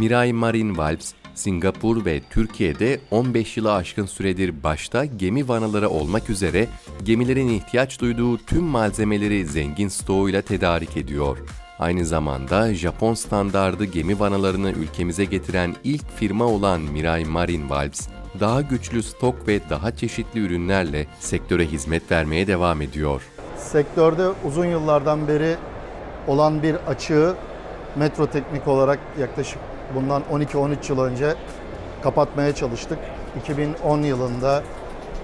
Mirai Marine Valves, Singapur ve Türkiye'de 15 yılı aşkın süredir başta gemi vanaları olmak üzere gemilerin ihtiyaç duyduğu tüm malzemeleri zengin stoğuyla tedarik ediyor. Aynı zamanda Japon standardı gemi vanalarını ülkemize getiren ilk firma olan Mirai Marine Valves, daha güçlü stok ve daha çeşitli ürünlerle sektöre hizmet vermeye devam ediyor. Sektörde uzun yıllardan beri olan bir açığı Metro Teknik olarak yaklaşık bundan 12-13 yıl önce kapatmaya çalıştık. 2010 yılında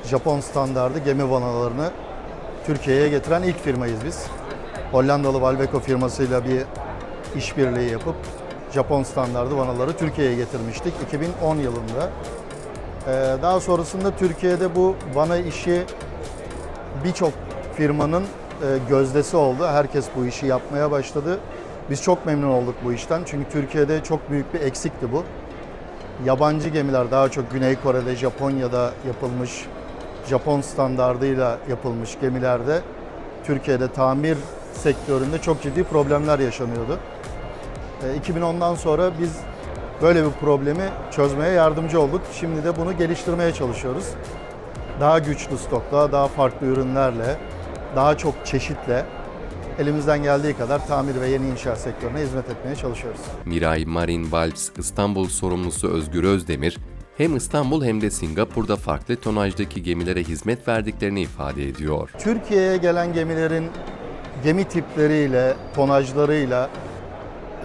Japon standardı gemi vanalarını Türkiye'ye getiren ilk firmayız biz. Hollandalı Valveco firmasıyla bir işbirliği yapıp Japon standardı vanaları Türkiye'ye getirmiştik 2010 yılında. Ee, Daha sonrasında Türkiye'de bu vana işi birçok firmanın e, gözdesi oldu. Herkes bu işi yapmaya başladı. Biz çok memnun olduk bu işten. Çünkü Türkiye'de çok büyük bir eksikti bu. Yabancı gemiler daha çok Güney Kore'de, Japonya'da yapılmış, Japon standardıyla yapılmış gemilerde Türkiye'de tamir sektöründe çok ciddi problemler yaşanıyordu. E, 2010'dan sonra biz böyle bir problemi çözmeye yardımcı olduk. Şimdi de bunu geliştirmeye çalışıyoruz daha güçlü stokla, daha farklı ürünlerle, daha çok çeşitle elimizden geldiği kadar tamir ve yeni inşaat sektörüne hizmet etmeye çalışıyoruz. Mirai Marine Valves İstanbul sorumlusu Özgür Özdemir, hem İstanbul hem de Singapur'da farklı tonajdaki gemilere hizmet verdiklerini ifade ediyor. Türkiye'ye gelen gemilerin gemi tipleriyle, tonajlarıyla,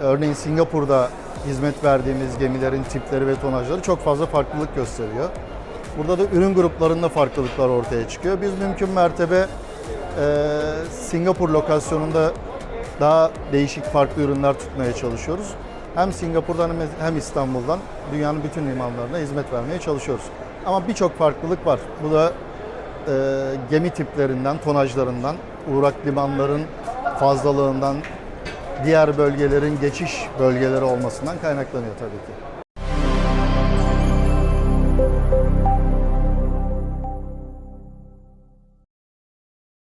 örneğin Singapur'da hizmet verdiğimiz gemilerin tipleri ve tonajları çok fazla farklılık gösteriyor. Burada da ürün gruplarında farklılıklar ortaya çıkıyor. Biz mümkün mertebe Singapur lokasyonunda daha değişik farklı ürünler tutmaya çalışıyoruz. Hem Singapur'dan hem İstanbul'dan dünyanın bütün limanlarına hizmet vermeye çalışıyoruz. Ama birçok farklılık var. Bu da e, gemi tiplerinden, tonajlarından, uğrak limanların fazlalığından, diğer bölgelerin geçiş bölgeleri olmasından kaynaklanıyor tabii ki.